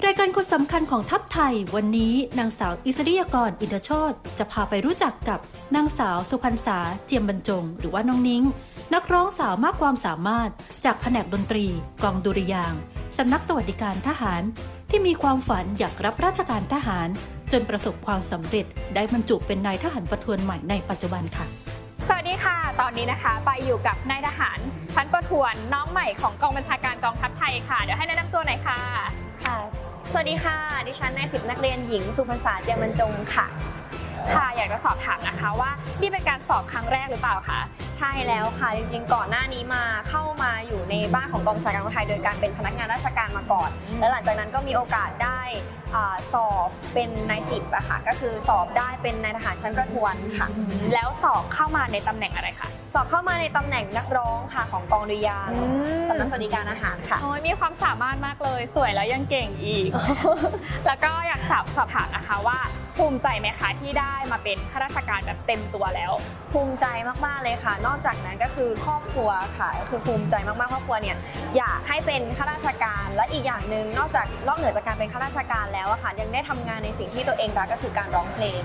รายการคนสำคัญของทัพไทย วันนี้นางสาวอิสริยกรอินทโชตจะพาไปรู้จักกับนางสาวสุพรรณษาเจียมบรรจง หรือว่าน้องนิ้ง นักร้องสาวมากความสามารถ จากแผนกดนตรี กองดุริยางสำนักสวัสดิการทหาร ที่มีความฝันอยากรับราชการทหาร จนประสบความสำเร็จได้บรรจุเป็นนายทหารประทวนใหม่ในปัจจุบันค่ะ สวัสดีค่ะ ตอนนี้นะคะไปอยู่กับนายทหารชั้นประทวนน้องใหม่ของกองบัญชาการกองทัพไทยค่ะ เดี๋ยวให้แนะนำตัวหน่อยค่ะ สวัสดีค่ะ ดิฉันนายสิบนักเรียนหญิง สุพรรษาเจียมบรรจงค่ะ ค่ะ อยากจะสอบถามนะคะว่านี่เป็นการสอบครั้งแรกหรือเปล่าคะ ใช่แล้วค่ะ จริงๆ ก่อนหน้านี้มาเข้า บ้านของกองบัญชาการกองทัพไทยโดยการเป็นพนักงานราชการมาก่อน แล้วหลังจากนั้นก็มีโอกาสได้อ่าสอบเป็นนายสิบอะค่ะก็คือสอบได้เป็นนายทหารชั้นประทวนค่ะ แล้วสอบเข้ามาในตำแหน่งอะไรคะสอบเข้ามาในตำแหน่งนักร้องค่ะของกองดุริยางค์สำนักสวัสดิการอาหารค่ะโอ้ยมีความสามารถมากเลยสวยแล้วยังเก่งอีก แล้วก็อยากสอบสอบถามนะคะว่า ภูมิใจไหมคะที่ได้มาเป็นข้าราชการแบบเต็มตัวแล้ว ภูมิใจมากๆเลยค่ะ นอกจากนั้นก็คือครอบครัวค่ะก็คือภูมิใจมากๆครอบครัวเนี่ยอยากให้เป็นข้าราชการและอีกอย่างหนึ่งนอกจากนอกเหนือจากการเป็นข้าราชการแล้วอะค่ะยังได้ทำงานในสิ่งที่ตัวเองรักก็คือการร้องเพลง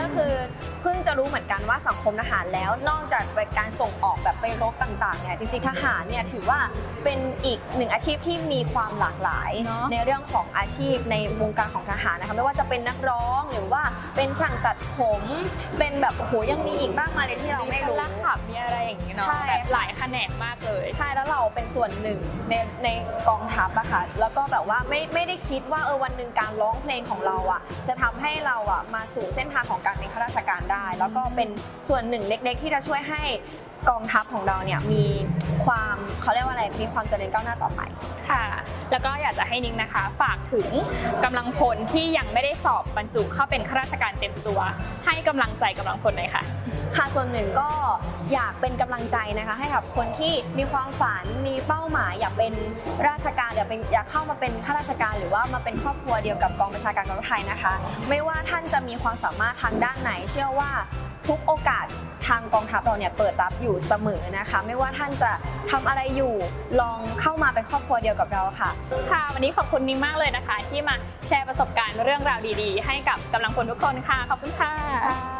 ก็คือเพิ่ง จะรู้เหมือนกันว่าสังคมทหารแล้ว นอกจากเป็นการส่งออกแบบไปรบต่างๆเนี่ยจริงๆทหารเนี่ยถือว่าเป็นอีกหนึ่งอาชีพที่มีความหลากหลาย เนอะในเรื่องของอาชีพในวงการของทหารนะคะไม่ว่าจะเป็นนักร้องหรือว่าเป็นช่างตัดผม เป็นแบบโอ้โหยังมีอีกมากมายเลยที่เราไม่รู้ลักขับมีอะไรอย่างนี้เนาะใช่ แบบหลายแขนงมากเลย ใช่แล้วเราเป็นส่วนหนึ่งในในกองทัพอะค่ะแล้วก็แบบว่าไม่ไม่ได้คิดว่าเออวันหนึ่งการร้องเพลงของเราอะจะทำให้เราอะมาสู่เส้นทางของการเป็นข้าราชการได้แล้วก็เป็นส่วนหนึ่งเล็กๆ ที่จะช่วยให้กองทัพของเราเนี่ยมีความเขาเรียกว่าอะไรมีความเจริญก้าวหน้าต่อไปค่ะ แล้วก็อยากจะให้นิ้งนะคะ ฝากถึงกำลังพลที่ยังไม่ได้สอบบรรจุเข้าเป็นข้าราชการเต็มตัว ให้กำลังใจกำลังพลหน่อยค่ะ ค่ะส่วนหนึ่งก็อยากเป็นกำลังใจนะคะ ให้กับคนที่มีความฝันมีเป้าหมาย อยากเป็นราชการอยากเป็นอยากเข้ามาเป็นข้าราชการ หรือว่ามาเป็นครอบครัวเดียวกับกองบัญชาการกองทัพไทยนะคะ ไม่ว่าท่านจะมีความสามารถทางด้านไหน เชื่อว่าทุกโอกาสทางกองทัพเราเนี่ยเปิดรับอยู่เสมอนะคะ ไม่ว่าท่านจะทำอะไรอยู่ลองเข้ามาเป็นครอบครัวเดียวกับเราค่ะค่ะวันนี้ขอบคุณนิ้งมากเลยนะคะ ที่มาแชร์ประสบการณ์เรื่องราวดีๆ ให้กับกำลังพลทุกคนค่ะขอบคุณค่ะ